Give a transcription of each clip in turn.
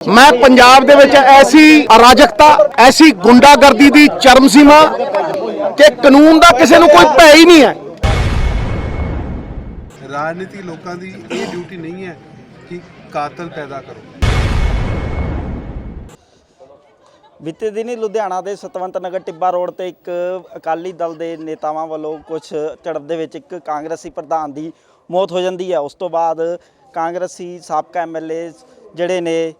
ਮੈਂ ਪੰਜਾਬ ਦੇ ਵਿੱਚ ਐਸੀ ਅਰਾਜਕਤਾ ਐਸੀ ਗੁੰਡਾਗਰਦੀ ਦੀ ਚਰਮ ਸੀਮਾ ਕਿ ਕਾਨੂੰਨ ਦਾ ਕਿਸੇ ਨੂੰ ਕੋਈ ਭੈ ਹੀ ਨਹੀਂ ਹੈ। ਰਾਜਨੀਤੀ ਲੋਕਾਂ ਦੀ ਇਹ ਡਿਊਟੀ ਨਹੀਂ ਹੈ ਕਿ ਕਾਤਲ ਪੈਦਾ ਕਰੋ। ਬੀਤੇ ਦਿਨੀ ਲੁਧਿਆਣਾ ਦੇ ਸਤਵੰਤ ਨਗਰ ਟਿੱਬਾ ਰੋਡ ਤੇ ਇੱਕ ਅਕਾਲੀ ਦਲ ਦੇ ਨੇਤਾਵਾਂ ਵੱਲੋਂ ਕੁਝ ਝੜਪ ਦੇ ਵਿੱਚ ਇੱਕ ਕਾਂਗਰਸੀ ਪ੍ਰਧਾਨ ਦੀ ਮੌਤ ਹੋ ਜਾਂਦੀ ਹੈ। ਉਸ ਤੋਂ ਬਾਅਦ ਕਾਂਗਰਸੀ ਸਾਬਕਾ ਐਮਐਲਏ ਜਿਹੜੇ ਨੇ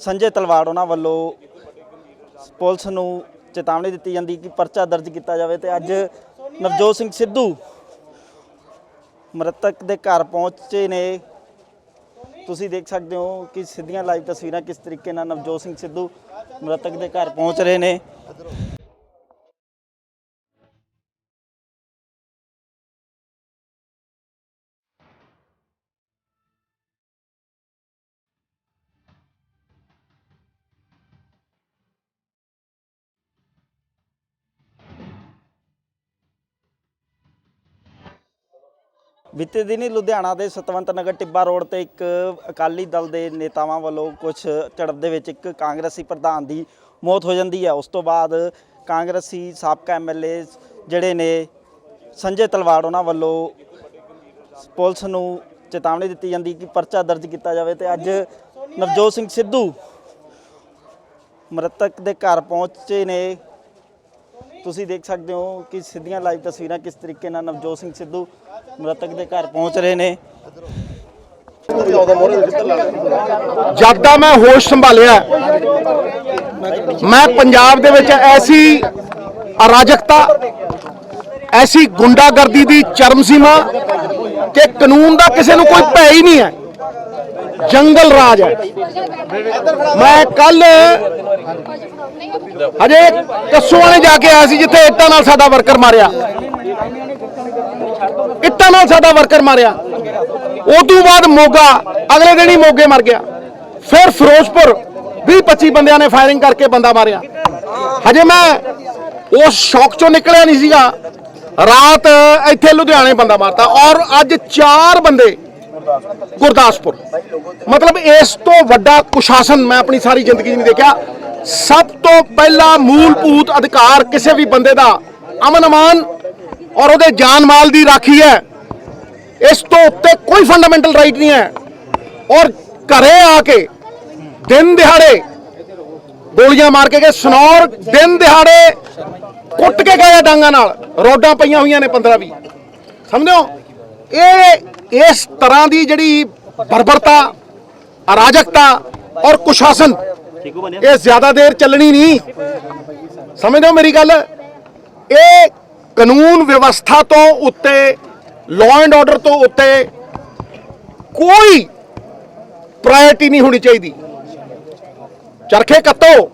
ਸੰਜੇ ਤਲਵਾੜ ਉਹਨਾਂ ਵੱਲੋਂ ਪੁਲਿਸ ਨੂੰ ਚੇਤਾਵਨੀ ਦਿੱਤੀ ਜਾਂਦੀ ਕਿ ਪਰਚਾ ਦਰਜ ਕੀਤਾ ਜਾਵੇ ਤੇ ਅੱਜ ਨਵਜੋਤ ਸਿੰਘ ਸਿੱਧੂ ਮ੍ਰਿਤਕ ਦੇ ਘਰ ਪਹੁੰਚੇ ਨੇ। ਤੁਸੀਂ ਦੇਖ ਸਕਦੇ ਹੋ ਕਿ ਸਿੱਧੀਆਂ ਲਾਈਵ ਤਸਵੀਰਾਂ ਕਿਸ ਤਰੀਕੇ ਨਾਲ ਨਵਜੋਤ ਸਿੰਘ ਸਿੱਧੂ ਮ੍ਰਿਤਕ ਦੇ ਘਰ ਪਹੁੰਚ ਰਹੇ ਨੇ। ਬੀਤੇ ਦਿਨੀ ਲੁਧਿਆਣਾ ਦੇ ਸਤਵੰਤ ਨਗਰ ਟਿੱਬਾ ਰੋਡ ਤੇ ਇੱਕ ਅਕਾਲੀ ਦਲ ਦੇ ਨੇਤਾਵਾਂ ਵੱਲੋਂ ਕੁਝ ਝੜਪ ਦੇ ਵਿੱਚ ਇੱਕ ਕਾਂਗਰਸੀ ਪ੍ਰਧਾਨ ਦੀ ਮੌਤ ਹੋ ਜਾਂਦੀ ਹੈ। ਉਸ ਤੋਂ ਬਾਅਦ ਕਾਂਗਰਸੀ ਸਾਬਕਾ ਐਮਐਲਏ ਜਿਹੜੇ ਨੇ ਸੰਜੇ ਤਲਵਾੜ ਉਹਨਾਂ ਵੱਲੋਂ ਪੁਲਿਸ ਨੂੰ ਚੇਤਾਵਨੀ ਦਿੱਤੀ ਜਾਂਦੀ ਕਿ ਪਰਚਾ ਦਰਜ ਕੀਤਾ ਜਾਵੇ ਤੇ ਅੱਜ ਨਵਜੋਤ ਸਿੰਘ ਸਿੱਧੂ ਮ੍ਰਿਤਕ ਦੇ ਘਰ ਪਹੁੰਚੇ ਨੇ। ਤੁਸੀਂ ਦੇਖ ਸਕਦੇ ਹੋ ਕਿ ਸਿੱਧੀਆਂ ਲਾਈਵ ਤਸਵੀਰਾਂ ਕਿਸ ਤਰੀਕੇ ਨਾਲ ਨਵਜੋਤ ਸਿੰਘ ਸਿੱਧੂ ਮ੍ਰਿਤਕ ਦੇ ਘਰ ਪਹੁੰਚ ਰਹੇ ਨੇ। ਜਦ ਦਾ ਮੈਂ ਹੋਸ਼ ਸੰਭਾਲਿਆ, ਮੈਂ ਪੰਜਾਬ ਦੇ ਵਿੱਚ ਐਸੀ ਅਰਾਜਕਤਾ, ਐਸੀ ਗੁੰਡਾਗਰਦੀ ਦੀ ਚਰਮ ਸੀਮਾ ਕਿ ਕਾਨੂੰਨ ਦਾ ਕਿਸੇ ਨੂੰ ਕੋਈ ਭੈ ਹੀ ਨਹੀਂ ਹੈ। ਜੰਗਲ ਰਾਜ ਹੈ। ਮੈਂ ਕੱਲ ਹਜੇ ਕੱਸੂ ਵਾਲੇ ਜਾ ਕੇ ਆਇਆ ਸੀ ਜਿੱਥੇ ਇੱਟਾਂ ਨਾਲ ਸਾਡਾ ਵਰਕਰ ਮਾਰਿਆ। ਇੱਟਾਂ ਨਾਲ ਸਾਡਾ ਵਰਕਰ ਮਾਰਿਆ। ਉਦੋਂ ਬਾਅਦ ਮੋਗਾ, ਅਗਲੇ ਦਿਨ ਹੀ ਮੋਗੇ ਮਰ ਗਿਆ। ਫਿਰ ਫਿਰੋਜ਼ਪੁਰ 20 25 ਬੰਦਿਆਂ ਨੇ ਫਾਇਰਿੰਗ ਕਰਕੇ ਬੰਦਾ ਮਾਰਿਆ। ਹਜੇ ਮੈਂ ਉਸ ਸ਼ੌਕ ਚੋਂ ਨਿਕਲਿਆ ਨਹੀਂ ਸੀਗਾ। ਰਾਤ ਇੱਥੇ ਲੁਧਿਆਣੇ ਬੰਦਾ ਮਾਰਤਾ ਔਰ ਅੱਜ ਚਾਰ ਬੰਦੇ ਗੁਰਦਾਸਪੁਰ। ਮਤਲਬ ਇਸ ਤੋਂ ਵੱਡਾ ਕੁਸ਼ਾਸਨ ਮੈਂ ਆਪਣੀ ਸਾਰੀ ਜ਼ਿੰਦਗੀ 'ਚ ਨਹੀਂ ਦੇਖਿਆ। ਸਭ ਤੋਂ ਪਹਿਲਾ ਮੂਲਭੂਤ ਅਧਿਕਾਰ ਕਿਸੇ ਵੀ ਬੰਦੇ ਦਾ ਅਮਨ ਅਮਾਨ ਔਰ ਉਹਦੇ ਜਾਨ ਮਾਲ ਦੀ ਰਾਖੀ ਹੈ। ਇਸ ਤੋਂ ਉੱਤੇ ਕੋਈ ਫੰਡਾਮੈਂਟਲ ਰਾਈਟ ਨਹੀਂ ਹੈ। ਔਰ ਘਰੇ ਆ ਕੇ ਦਿਨ ਦਿਹਾੜੇ ਗੋਲੀਆਂ ਮਾਰ ਕੇ ਗਏ, ਸਨੌਰ ਦਿਨ ਦਿਹਾੜੇ ਕੁੱਟ ਕੇ ਗਏ ਆ ਡਾਂਗਾਂ ਨਾਲ। ਰੋਡਾਂ ਪਈਆਂ ਹੋਈਆਂ ਨੇ 15 20 ਸਮਝੋ ਇਹ ਇਸ ਤਰ੍ਹਾਂ ਦੀ ਜਿਹੜੀ ਬਰਬਰਤਾ, ਅਰਾਜਕਤਾ ਔਰ ਕੁਸ਼ਾਸਨ, ਇਹ ਜ਼ਿਆਦਾ ਦੇਰ ਚੱਲਣੀ ਨਹੀਂ। ਸਮਝਦੇ ਹੋ ਮੇਰੀ ਗੱਲ? ਇਹ ਕਾਨੂੰਨ ਵਿਵਸਥਾ ਤੋਂ ਉੱਤੇ ਲਾਅ ਐਂਡ ਆਰਡਰ ਤੋਂ ਉੱਤੇ ਕੋਈ ਪ੍ਰਾਇੋਰਟੀ ਨਹੀਂ ਹੋਣੀ ਚਾਹੀਦੀ। ਚਰਖੇ ਕੱਤੋ,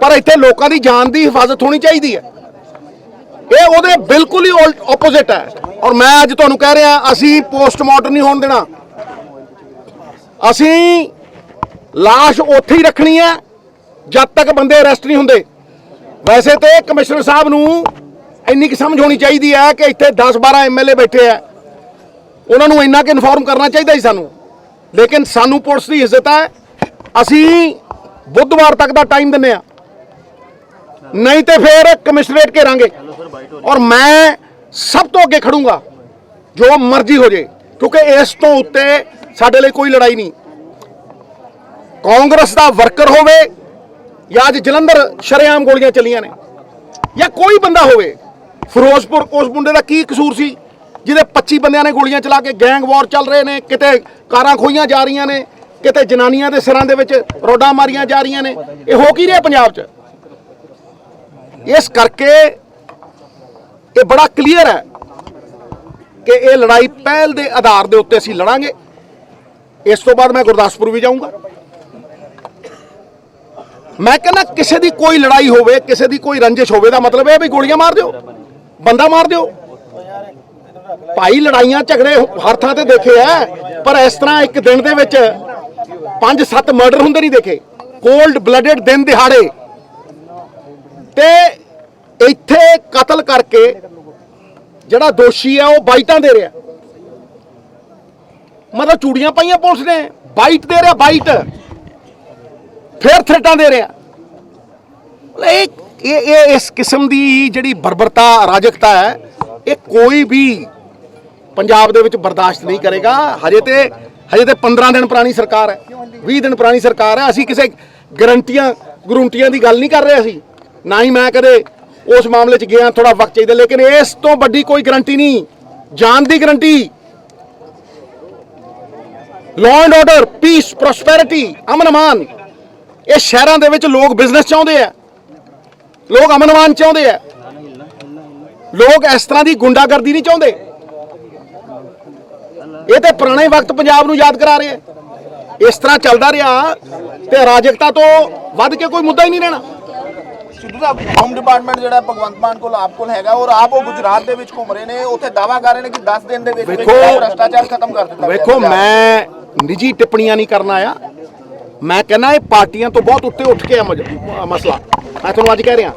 ਪਰ ਇੱਥੇ ਲੋਕਾਂ ਦੀ ਜਾਨ ਦੀ ਹਿਫਾਜ਼ਤ ਹੋਣੀ ਚਾਹੀਦੀ ਹੈ। ਇਹ ਉਹਦੇ ਬਿਲਕੁਲ ਹੀ ਆਪੋਜ਼ਿਟ ਹੈ। ਔਰ ਮੈਂ ਅੱਜ ਤੁਹਾਨੂੰ ਕਹਿ ਰਿਹਾ, ਅਸੀਂ ਪੋਸਟਮਾਰਟਮ ਨਹੀਂ ਹੋਣ ਦੇਣਾ। ਅਸੀਂ লাশ ਉੱਥੇ ਹੀ ਰੱਖਣੀ ਹੈ, ਜਦ ਤੱਕ ਬੰਦੇ ਅਰੈਸਟ ਨਹੀਂ ਹੁੰਦੇ। ਵੈਸੇ ਤੇ ਕਮਿਸ਼ਨਰ ਸਾਹਿਬ ਨੂੰ ਇੰਨੀ ਕਿ ਸਮਝ ਹੋਣੀ ਚਾਹੀਦੀ ਹੈ ਕਿ ਇੱਥੇ 10 12 ਐਮਐਲਏ ਬੈਠੇ ਆ ਉਹਨਾਂ ਨੂੰ ਇੰਨਾ ਕਿ ਇਨਫੋਰਮ ਕਰਨਾ ਚਾਹੀਦਾ ਸੀ ਸਾਨੂੰ। ਲੇਕਿਨ ਸਾਨੂੰ ਪੁਲਿਸ ਦੀ ਇੱਜ਼ਤ ਹੈ। ਅਸੀਂ ਬੁੱਧਵਾਰ ਤੱਕ ਦਾ ਟਾਈਮ ਦਿੰਨੇ ਆ ਨਹੀਂ ਤੇ ਫਿਰ ਕਮਿਸ਼ਨਰੇਟ ਘੇਰਾਂਗੇ ਔਰ ਮੈਂ ਸਭ ਤੋਂ ਅੱਗੇ ਖੜੂੰਗਾ ਜੋ ਮਰਜ਼ੀ ਹੋ ਜੇ ਕਿਉਂਕਿ ਇਸ ਤੋਂ ਉੱਤੇ ਸਾਡੇ ਲਈ ਕੋਈ ਲੜਾਈ ਨਹੀਂ ਕਾਂਗਰਸ ਦਾ ਵਰਕਰ ਹੋਵੇ ਜਾਂ ਅੱਜ ਜਲੰਧਰ ਸ਼ਰੇਆਮ ਗੋਲੀਆਂ ਚੱਲੀਆਂ ਨੇ ਜਾਂ ਕੋਈ ਬੰਦਾ ਹੋਵੇ ਫਿਰੋਜ਼ਪੁਰ ਉਸ ਮੁੰਡੇ ਦਾ ਕੀ ਕਸੂਰ ਸੀ ਜਿਹਦੇ 25 ਬੰਦਿਆਂ ਨੇ ਗੋਲੀਆਂ ਚਲਾ ਕੇ ਗੈਂਗ ਵਾਰ ਚੱਲ ਰਹੇ ਨੇ ਕਿਤੇ ਕਾਰਾਂ ਖੋਈਆਂ ਜਾ ਰਹੀਆਂ ਨੇ ਕਿਤੇ ਜਨਾਨੀਆਂ ਦੇ ਸਿਰਾਂ ਦੇ ਵਿੱਚ ਰੋਡਾਂ ਮਾਰੀਆਂ ਜਾ ਰਹੀਆਂ ਨੇ ਇਹ ਹੋ ਕੀ ਰਿਹਾ ਪੰਜਾਬ 'ਚ ਇਸ ਕਰਕੇ ਇਹ ਬੜਾ ਕਲੀਅਰ ਹੈ ਕਿ ਇਹ ਲੜਾਈ ਪਹਿਲ ਦੇ ਆਧਾਰ ਦੇ ਉੱਤੇ ਅਸੀਂ ਲੜਾਂਗੇ। ਇਸ ਤੋਂ ਬਾਅਦ ਮੈਂ ਗੁਰਦਾਸਪੁਰ ਵੀ ਜਾਊਂਗਾ। ਮੈਂ ਕਹਿੰਦਾ ਕਿਸੇ ਦੀ ਕੋਈ ਲੜਾਈ ਹੋਵੇ, ਕਿਸੇ ਦੀ ਕੋਈ ਰੰਜਿਸ਼ ਹੋਵੇ, ਦਾ ਮਤਲਬ ਇਹ ਵੀ ਗੋਲੀਆਂ ਮਾਰ ਦਿਓ, ਬੰਦਾ ਮਾਰ ਦਿਓ। ਭਾਈ ਲੜਾਈਆਂ ਝਗੜੇ ਹਰ ਥਾਂ ਤੇ ਦੇਖੇ ਆ ਪਰ ਇਸ ਤਰ੍ਹਾਂ ਇੱਕ ਦਿਨ ਦੇ ਵਿੱਚ ਪੰਜ ਸੱਤ ਮਰਡਰ ਹੁੰਦੇ ਨਹੀਂ ਦੇਖੇ। ਕੋਲਡ ਬਲੱਡਡ ਦਿਨ ਦਿਹਾੜੇ ਤੇ ਇੱਥੇ ਕਤਲ ਕਰਕੇ ਜਿਹੜਾ ਦੋਸ਼ੀ ਹੈ ਉਹ ਬਾਈਟਾਂ ਦੇ ਰਿਹਾ। ਮਤਲਬ ਚੂੜੀਆਂ ਪਾਈਆਂ ਪੁਲਿਸ ਨੇ, ਬਾਈਟ ਦੇ ਰਿਹਾ, ਬਾਈਟ। ਫਿਰ ਥ੍ਰੈਟਾਂ ਦੇ ਰਿਹਾ। ਇਹ ਇਹ ਇਹ ਇਸ ਕਿਸਮ ਦੀ ਜਿਹੜੀ ਬਰਬਰਤਾ ਰਾਜਕਤਾ ਹੈ, ਇਹ ਕੋਈ ਵੀ ਪੰਜਾਬ ਦੇ ਵਿੱਚ ਬਰਦਾਸ਼ਤ ਨਹੀਂ ਕਰੇਗਾ। ਹਜੇ ਤੇ ਹਜੇ ਤੇ 15 ਦਿਨ ਪੁਰਾਣੀ ਸਰਕਾਰ ਹੈ 20 ਦਿਨ ਪੁਰਾਣੀ ਸਰਕਾਰ ਹੈ। ਅਸੀਂ ਕਿਸੇ ਗਰੰਟੀਆਂ ਗਰੰਟੀਆਂ ਦੀ ਗੱਲ ਨਹੀਂ ਕਰ ਰਹੇ ਅਸੀਂ। ਨਾ ਹੀ ਮੈਂ ਕਦੇ ਉਸ ਮਾਮਲੇ 'ਚ ਗਿਆ ਥੋੜਾ ਵਕਤ ਚਾਹੀਦਾ, ਲੇਕਿਨ ਇਸ ਤੋਂ ਵੱਡੀ ਕੋਈ ਗਰੰਟੀ ਨਹੀਂ। ਜਾਨ ਦੀ guarantee law and order peace prosperity ਅਮਨ ਅਮਾਨ ਇਹ ਸ਼ਹਿਰਾਂ ਦੇ ਵਿੱਚ ਲੋਕ ਬਿਜ਼ਨਸ ਚਾਹੁੰਦੇ ਆ। ਲੋਕ ਅਮਨ ਅਮਾਨ ਚਾਹੁੰਦੇ ਆ। ਲੋਕ ਇਸ ਤਰ੍ਹਾਂ ਦੀ ਗੁੰਡਾਗਰਦੀ ਨਹੀਂ ਚਾਹੁੰਦੇ। ਇਹ ਤੇ ਪੁਰਾਣੇ ਵਕਤ ਪੰਜਾਬ ਨੂੰ ਯਾਦ ਕਰਾ ਰਹੇ ਆ। ਇਸ ਤਰ੍ਹਾਂ ਚੱਲਦਾ ਰਿਹਾ ਤੇ ਅਰਾਜਕਤਾ ਤੋਂ ਵੱਧ ਕੇ ਕੋਈ ਮੁੱਦਾ ਹੀ ਨਹੀਂ ਰਹਿਣਾ। ਸਿੱਧੂ ਸਾਹਿਬ ਹੋਮ ਡਿਪਾਰਟਮੈਂਟ ਜਿਹੜਾ ਭਗਵੰਤ ਮਾਨ ਕੋਲ ਆਪ ਕੋਲ ਹੈਗਾ ਔਰ ਆਪ ਉਹ ਗੁਜਰਾਤ ਦੇ ਵਿੱਚ ਘੁੰਮ ਰਹੇ ਨੇ। ਉੱਥੇ ਦਾਵਾ ਕਰ ਰਹੇ ਨੇ ਕਿ 10 ਦਿਨ ਦੇ ਵਿੱਚ ਭ੍ਰਸ਼ਟਾਚਾਰ ਖਤਮ ਕਰ ਦਿੱਤਾ ਵੇਖੋ ਮੈਂ ਨਿੱਜੀ ਟਿੱਪਣੀਆਂ ਨਹੀਂ ਕਰਨ ਆਇਆ। ਮੈਂ ਕਹਿੰਦਾ ਇਹ ਪਾਰਟੀਆਂ ਤੋਂ ਬਹੁਤ ਉੱਤੇ ਉੱਠ ਕੇ ਆ ਮਸਲਾ। ਮੈਂ ਤੁਹਾਨੂੰ ਅੱਜ ਕਹਿ ਰਿਹਾ।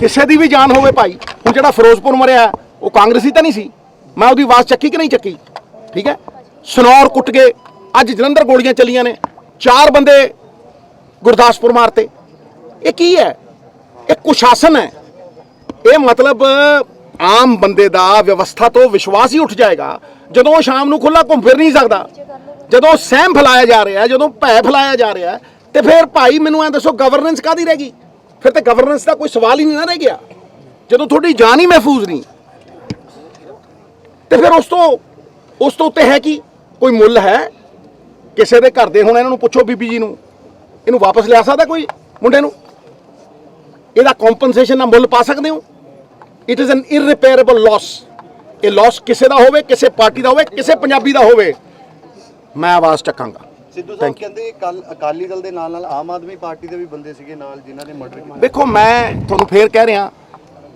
ਕਿਸੇ ਦੀ ਵੀ ਜਾਨ ਹੋਵੇ ਭਾਈ ਹੁਣ ਜਿਹੜਾ ਫਿਰੋਜ਼ਪੁਰ ਮਰਿਆ ਉਹ ਕਾਂਗਰਸੀ ਤਾਂ ਨਹੀਂ ਸੀ। ਮੈਂ ਉਹਦੀ ਆਵਾਜ਼ ਚੱਕੀ ਕਿ ਨਹੀਂ ਚੱਕੀ? ਠੀਕ ਹੈ? ਸਨੌਰ ਕੁੱਟ ਗਏ ਅੱਜ ਜਲੰਧਰ ਗੋਲੀਆਂ ਚੱਲੀਆਂ ਨੇ। ਚਾਰ ਬੰਦੇ ਗੁਰਦਾਸਪੁਰ ਮਾਰਤੇ। ਇਹ ਕੀ ਹੈ? ਇਹ ਕੁਸ਼ਾਸਨ ਹੈ। ਇਹ ਮਤਲਬ, ਆਮ ਬੰਦੇ ਦਾ ਵਿਵਸਥਾ ਤੋਂ ਵਿਸ਼ਵਾਸ ਹੀ ਉੱਠ ਜਾਏਗਾ। ਜਦੋਂ ਉਹ ਸ਼ਾਮ ਨੂੰ ਖੁੱਲਾ ਘੁੰਮ ਫਿਰ ਨਹੀਂ ਸਕਦਾ। ਜਦੋਂ ਸਹਿਮ ਫੈਲਾਇਆ ਜਾ ਰਿਹਾ, ਜਦੋਂ ਭੈ ਫੈਲਾਇਆ ਜਾ ਰਿਹਾ, ਤੇ ਫਿਰ ਭਾਈ ਮੈਨੂੰ ਐ ਦੱਸੋ ਗਵਰਨੈਂਸ ਕਾਦੀ ਰਹਿ ਗਈ? ਫਿਰ ਤੇ ਗਵਰਨੈਂਸ ਦਾ ਕੋਈ ਸਵਾਲ ਹੀ ਨਹੀਂ ਨਾ ਰਹਿ ਗਿਆ। ਜਦੋਂ ਤੁਹਾਡੀ ਜਾਨ ਹੀ ਮਹਿਫੂਜ਼ ਨਹੀਂ, ਤੇ ਫਿਰ ਉਸ ਤੋਂ ਉਸ ਤੋਂ ਉੱਤੇ ਹੈ ਕੀ? ਕੋਈ ਮੁੱਲ ਹੈ? ਕਿਸੇ ਦੇ ਘਰ ਦੇ ਹੁਣ ਇਹਨਾਂ ਨੂੰ ਪੁੱਛੋ ਬੀਬੀ ਜੀ ਨੂੰ। ਇਹਨੂੰ ਵਾਪਸ ਲਿਆ ਸਕਦਾ ਕੋਈ ਮੁੰਡੇ ਨੂੰ? ਇਹਦਾ ਕੰਪਨਸੇਸ਼ਨ ਦਾ ਮੁੱਲ ਪਾ ਸਕਦੇ ਹੋ? It is an irreparable loss ਇਹ ਲਾਸ ਕਿਸੇ ਦਾ ਹੋਵੇ ਕਿਸੇ ਪਾਰਟੀ ਦਾ ਹੋਵੇ ਕਿਸੇ ਪੰਜਾਬੀ ਦਾ ਹੋਵੇ। ਮੈਂ ਆਵਾਜ਼ ਚੱਕਾਂਗਾ। ਸਿੱਧੂ ਸਾਹਿਬ ਕਹਿੰਦੇ ਕੱਲ ਅਕਾਲੀ ਦਲ ਦੇ ਨਾਲ ਨਾਲ ਆਮ ਆਦਮੀ ਪਾਰਟੀ ਦੇ ਵੀ ਬੰਦੇ ਸੀਗੇ ਨਾਲ ਜਿਨ੍ਹਾਂ ਨੇ ਮਰਡਰ ਕੀਤਾ। ਦੇਖੋ ਮੈਂ ਤੁਹਾਨੂੰ ਫੇਰ ਕਹਿ ਰਿਹਾ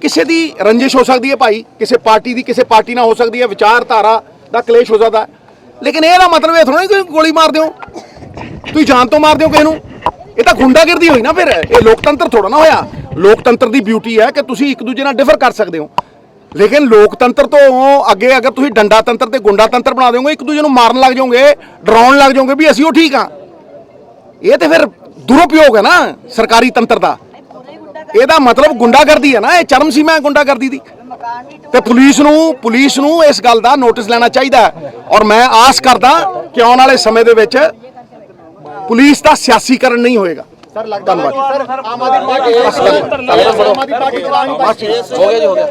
ਕਿਸੇ ਦੀ ਰੰਜਿਸ਼ ਹੋ ਸਕਦੀ ਹੈ ਭਾਈ ਕਿਸੇ ਪਾਰਟੀ ਦੀ ਕਿਸੇ ਪਾਰਟੀ ਨਾਲ ਹੋ ਸਕਦੀ ਹੈ ਵਿਚਾਰਧਾਰਾ ਦਾ ਕਲੇਸ਼ ਹੋ ਸਕਦਾ। ਲੇਕਿਨ ਇਹਦਾ ਮਤਲਬ ਇਹ ਥੋੜਾ ਕਿ ਗੋਲੀ ਮਾਰ ਦਿਓ ਤੁਸੀਂ ਜਾਨ ਤੋਂ ਮਾਰ ਦਿਓ ਕਿਸੇ ਨੂੰ। ਇਹ ਤਾਂ ਗੁੰਡਾਗਰਦੀ ਹੋਈ ਨਾ ਫਿਰ। ਇਹ ਲੋਕਤੰਤਰ ਥੋੜਾ ਨਾ ਹੋਇਆ। ਲੋਕਤੰਤਰ ਦੀ ਬਿਊਟੀ ਹੈ ਕਿ ਤੁਸੀਂ ਇੱਕ ਦੂਜੇ ਨਾਲ ਡਿਫਰ ਕਰ ਸਕਦੇ ਹੋ। ਲੇਕਿਨ ਲੋਕਤੰਤਰ ਤੋਂ ਅੱਗੇ ਅਗਰ ਤੁਸੀਂ ਡੰਡਾ ਤੰਤਰ ਤੇ ਗੁੰਡਾ ਤੰਤਰ ਬਣਾ ਦਿਓਗੇ, ਇੱਕ ਦੂਜੇ ਨੂੰ ਮਾਰਨ ਲੱਗ ਜਾਓਗੇ, ਡਰਾਉਣ ਲੱਗ ਜਾਓਗੇ ਵੀ ਅਸੀਂ ਉਹ ਠੀਕ ਆ ਇਹ ਤੇ ਫਿਰ ਦੁਰਉਪਯੋਗ ਹੈ ਨਾ ਸਰਕਾਰੀ ਤੰਤਰ ਦਾ। ਇਹਦਾ ਮਤਲਬ ਗੁੰਡਾਗਰਦੀ ਹੈ ਨਾ, ਇਹ ਚਰਮ ਸੀਮਾ ਹੈ ਗੁੰਡਾਗਰਦੀ ਦੀ। ਤੇ ਪੁਲਿਸ ਨੂੰ ਪੁਲਿਸ ਨੂੰ ਇਸ ਗੱਲ ਦਾ ਨੋਟਿਸ ਲੈਣਾ ਚਾਹੀਦਾ ਔਰ ਮੈਂ ਆਸ ਕਰਦਾ ਕਿ ਆਉਣ ਵਾਲੇ ਸਮੇਂ ਦੇ ਵਿੱਚ ਪੁਲਿਸ ਦਾ ਸਿਆਸੀਕਰਨ ਨਹੀਂ ਹੋਏਗਾ। ਸਰ ਲੱਗਦਾ ਸਰ ਆਮ ਆਦਮੀ ਪਾਰਟੀ ਆਮ ਆਦਮੀ ਪਾਰਟੀ ਹੋ ਗਿਆ ਜੀ ਹੋ ਗਿਆ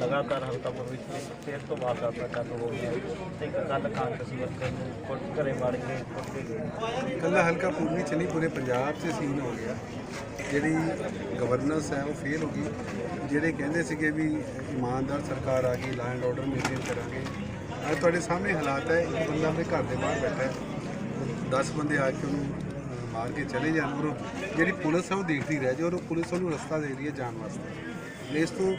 ਲਗਾਤਾਰ ਹਲਕਾਪੁਰ ਵਿੱਚ ਫੇਰ ਤੋਂ ਵਾਰਦਾਤਾਂ ਚਾਲੂ ਹੋ ਗਈਆਂ ਤੇ ਇੱਕ ਕੱਲ ਕਾਂਗਰਸੀ ਵਰਕਰ ਨੂੰ ਕੁੱਟ ਘਰੇ ਮਾਰ ਕੇ ਕੁੱਟ ਕੇ ਗਏ ਕੱਲਾ ਹਲਕਾ ਪੂਰਬੀ ਚ ਨਹੀਂ ਪੂਰੇ ਪੰਜਾਬ 'ਚ ਸੀਨ ਹੋ ਗਿਆ। ਜਿਹੜੀ ਗਵਰਨੈਂਸ ਹੈ ਉਹ ਫੇਲ ਹੋ ਗਈ। ਜਿਹੜੇ ਕਹਿੰਦੇ ਸੀਗੇ ਵੀ ਇਮਾਨਦਾਰ ਸਰਕਾਰ ਆ ਗਈ ਲਾਅ ਐਂਡ ਆਰਡਰ ਮੇਨਟੇਨ ਕਰਾਂਗੇ। ਅੱਜ ਤੁਹਾਡੇ ਸਾਹਮਣੇ ਹਾਲਾਤ ਹੈ ਇੱਕ ਬੰਦਾ ਆਪਣੇ ਘਰ ਦੇ ਬਾਹਰ ਬੈਠਾ ਹੈ। 10 ਬੰਦੇ ਆ ਕੇ ਉਹਨੂੰ ਮਾਰ ਕੇ ਚਲੇ ਜਾਣ, ਔਰ ਜਿਹੜੀ ਪੁਲਿਸ ਹੈ ਉਹ ਦੇਖਦੀ ਰਹਿ ਜਾਏ, ਔਰ ਉਹ ਪੁਲਿਸ ਉਹਨੂੰ ਰਸਤਾ ਦੇ ਰਹੀ ਹੈ ਜਾਣ ਵਾਸਤੇ। ਇਸ ਤੋਂ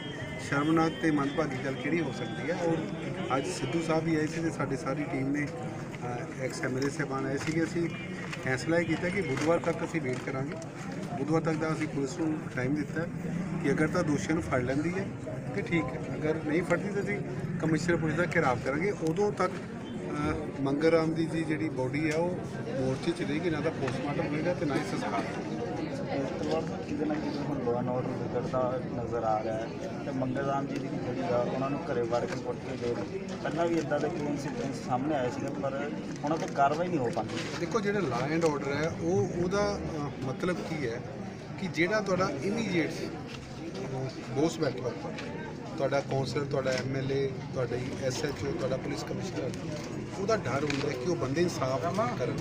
ਸ਼ਰਮਨਾਕ ਤੇ ਮੰਦਭਾਗੀ ਗੱਲ ਕਿਹੜੀ ਹੋ ਸਕਦੀ ਹੈ? ਔਰ ਅੱਜ ਸਿੱਧੂ ਸਾਹਿਬ ਵੀ ਆਏ ਸੀ ਤੇ ਸਾਡੀ ਸਾਰੀ ਟੀਮ ਨੇ ਐਕਸ ਐਮਐਲਏ ਸਾਹਿਬਾਨ ਆਏ ਸੀਗੇ। ਅਸੀਂ ਫੈਸਲਾ ਇਹ ਕੀਤਾ ਕਿ ਬੁੱਧਵਾਰ ਤੱਕ ਅਸੀਂ ਵੇਟ ਕਰਾਂਗੇ। ਬੁੱਧਵਾਰ ਤੱਕ ਦਾ ਅਸੀਂ ਪੁਲਿਸ ਨੂੰ ਟਾਈਮ ਦਿੱਤਾ ਕਿ ਅਗਰ ਤਾਂ ਦੋਸ਼ੀਆਂ ਨੂੰ ਫੜ ਲੈਂਦੀ ਹੈ, ਤੇ ਠੀਕ ਹੈ। ਅਗਰ ਨਹੀਂ ਫੜਦੀ ਤਾਂ ਅਸੀਂ ਕਮਿਸ਼ਨਰ ਪੁਲਿਸ ਦਾ ਘਿਰਾਵ ਕਰਾਂਗੇ। ਉਦੋਂ ਤੱਕ ਮੰਗਲ ਰਾਮ ਦੀ ਜੀ ਜਿਹੜੀ ਬੋਡੀ ਹੈ ਉਹ ਮੋਰਚੇ 'ਚ ਰਹੇਗੀ ਨਾ ਤਾਂ ਪੋਸਟਮਾਰਟਮ ਹੋਏਗਾ ਤੇ ਨਾ ਹੀ ਸੰਸਕਾਰ ਕਿਤੇ ਨਾ ਕਿਤੇ ਹੁਣ ਲੋਨ ਆਰਡਰ ਵਿਗੜਦਾ ਨਜ਼ਰ ਆ ਰਿਹਾ ਹੈ ਤੇ ਮੰਗਲ ਰਾਮ ਜੀ ਦੀ ਜਿਹੜੀ ਆ ਉਹਨਾਂ ਨੂੰ ਘਰੇ ਵੜ ਕੇ ਕੁੱਟ ਕੇ ਗਏ। ਪਹਿਲਾਂ ਵੀ ਇਦਾਂ ਦੇ ਕੋਈ ਇਨਸੀਡੈਂਟ ਸਾਹਮਣੇ ਆਏ ਸੀਗੇ ਪਰ ਉਹਨਾਂ ਤੇ ਕਾਰਵਾਈ ਨਹੀਂ ਹੋ ਪਾਉਂਦੀ। ਦੇਖੋ ਜਿਹੜਾ ਲਾ ਐਂਡ ਆਰਡਰ ਹੈ ਉਹ ਉਹਦਾ ਮਤਲਬ ਕੀ ਹੈ ਕਿ ਜਿਹੜਾ ਤੁਹਾਡਾ ਇਮੀਡੀਏਟ ਬੋਸ ਬੈਠਾ ਤੁਹਾਡਾ ਕੌਂਸਲਰ ਤੁਹਾਡਾ ਐਮਐਲਏ ਤੁਹਾਡਾ ਐਸਐਚਓ ਤੁਹਾਡਾ ਪੁਲਿਸ ਕਮਿਸ਼ਨਰ ਉਹਦਾ ਡਰ ਹੁੰਦਾ ਕਿ ਉਹ ਬੰਦੇ ਇਨਸਾਫ ਨਾ ਕਰਨ।